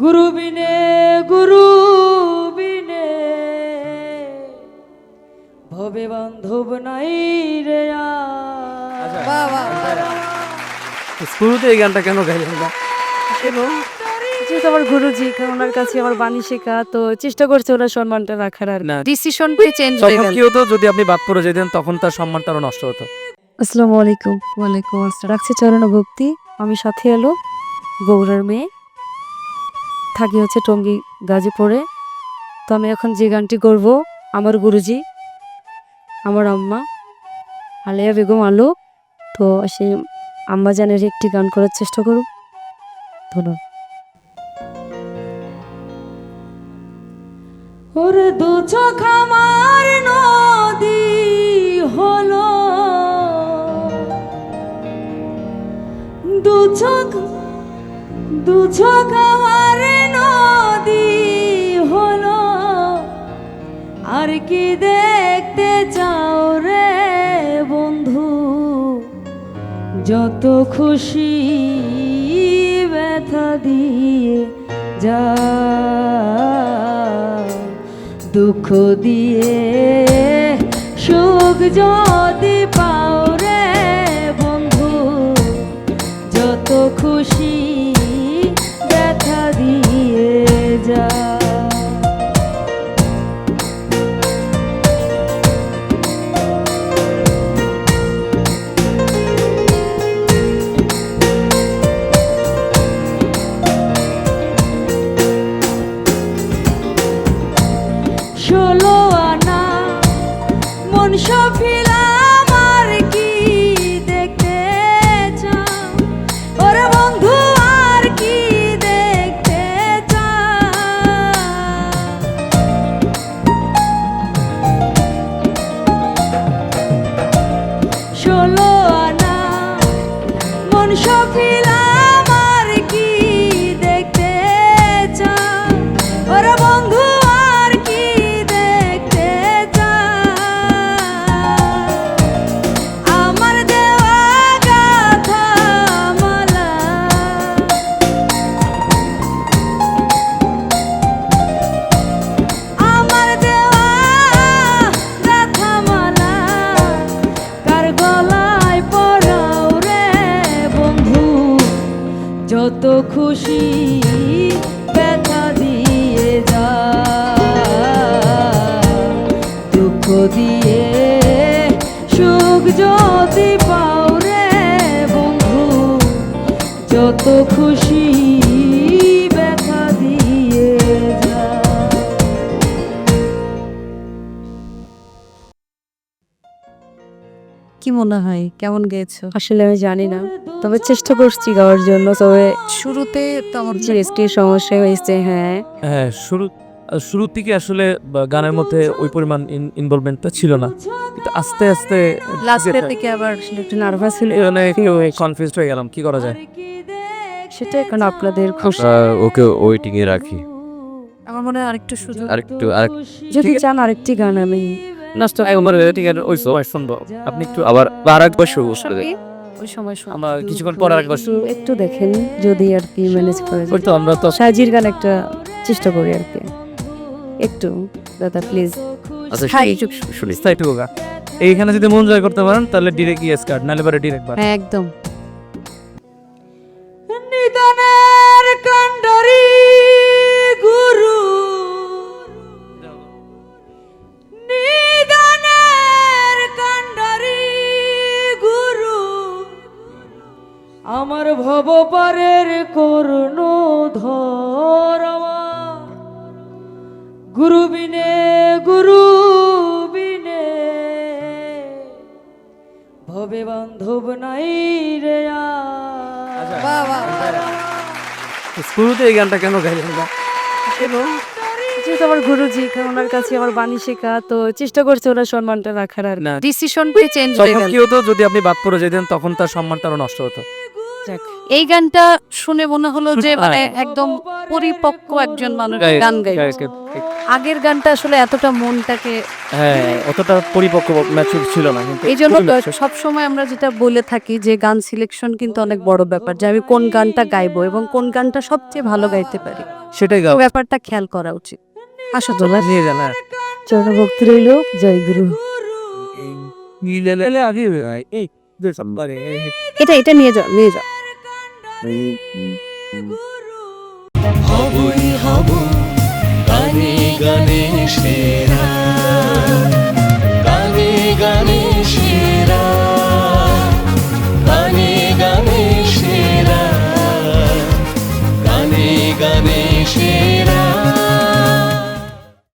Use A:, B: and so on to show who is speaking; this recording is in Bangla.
A: গুরু বিনে গুরু বিনে ভবে বান্ধব নাই রে।
B: শুরুতে এই গানটা কেন গাইলেন না
C: এবং যেহেতু আমার গুরুজি ওনার কাছে আমার বাণী শেখা তো চেষ্টা করছে ওনার সম্মানটা রাখার আর।
B: না।
C: ডিসিশনটাই চেঞ্জ হয়ে
B: তখন
C: গেল
B: কি হতো যদি আপনি বাদ পড়ে যেতেন তখন তার সম্মানটা আরও নষ্ট হতো।
C: আসসালামু আলাইকুম। ওয়ালাইকুম আসসালাম। রাখছি চরণ ভক্তি আমি সাথে এলো বগুড়ার মেয়ে। থাকি হচ্ছে টঙ্গী, গাজীপুরে। তো আমি এখন যে গানটি করব, আমার গুরুজি, আমার আম্মা, আলিয়া বেগম আলো। তো সেই আম্মা জানের একটি গান করার চেষ্টা করব ধন্যবাদ।
A: ওরে দু চোখ আমার নদী হলো। দু চোখ দু চোখ কি দেখতে চাও রে বন্ধু? যত খুশি ব্যথা দিয়ে যা দুঃখ দিয়ে সুখ যদি খুশি ব্যথা দিয়ে যা দুঃখ দিয়ে সুখ যদি পাও রে বন্ধু যত খুশি
C: কি মনে হয়? কেমন গেয়েছো? আসলে আমি জানি না। তবে চেষ্টা করছি গাওয়ার জন্য তবে
D: শুরুতে তো আমার
C: যে একটি সমস্যা হয়েছে হ্যাঁ।
B: হ্যাঁ শুরু শুরুর দিকে আসলে গানের মধ্যে ওই পরিমাণ ইনভলভমেন্টটা ছিল না। কিন্তু আস্তে আস্তে
D: লাস্টের দিকে আবার
C: একটু নার্ভাস ছিল।
B: কনফিউজ হয়ে গেলাম কি করা যায়?
C: সেটা এখন আপনাদের খুশি
E: ওকে ওয়েটিং এ রাখি।
D: আমার মনে হয় আরেকটু সুযোগ
E: আরেকটু আরেক
C: যদি চান আরেকটি গান আমি
B: নাচটা আমার ঠিক আছে ওই সময় শুনব। আপনি একটু
E: আবার আর একবার শুরু করে
C: ওই সময়
B: আমরা কিছুক্ষণ পরে আরেকবার
C: একটু একটু দেখেন যদি আর কি ম্যানেজ করে
B: ওই তো আমরা তো
C: সাজির গান একটা চেষ্টা করি আর কি। একটু দাদা প্লিজ
E: আচ্ছা। শুনি।
B: সাইড হোগা এইখানে যদি মন জয় করতে পারেন তাহলে ডিরেক্ট ইয়েস কার্ড নাহলে পরে ডিরেক্ট
C: হ্যাঁ একদম।
A: আমার ভবপারের করুণ ধরমা। গুরু বিনে গুরু বিনে ভবে বান্ধব নাই রে
D: বাহ
B: শুরুতে এই গানটা কেন গাইলেন না?
C: এবং? যেহেতু আমার গুরুজি ওনার কাছে আমার বাণী শেখা তো চেষ্টা করছে ওনার সম্মানটা রাখার আর
B: না।
D: ডিসিশনটাই চেঞ্জ হয়ে গেল।
B: কি হতো? যদি আপনি বাদ পড়ে যেতেন তখন তার সম্মানটা আরও নষ্ট হতো।
D: এই গানটা শুনে মনে হলো যে মানে একদম পরিপক্ক একজন মানুষ গান গাই আগের গানটা আসলে এতটা মনটাকে
B: হ্যাঁ অতটা পরিপক্ক ম্যাচুর ছিল না কিন্তু
D: এই জন্য সব সময় আমরা যেটা বলে থাকি যে গান সিলেকশন কিন্তু অনেক বড় ব্যাপার যে আমি কোন গানটা গাইবো এবং কোন গানটা সবচেয়ে ভালো গাইতে পারি
B: সেটাই গাও
D: ব্যাপারটা খেয়াল করা উচিত আসো তোলা
B: নিয়ে যান হ্যাঁ
C: চরণ ভক্তি রইল জয় গুরু
D: এটা এটা নিয়ে যাও নিয়ে যাও
F: হবই হব গানে গানে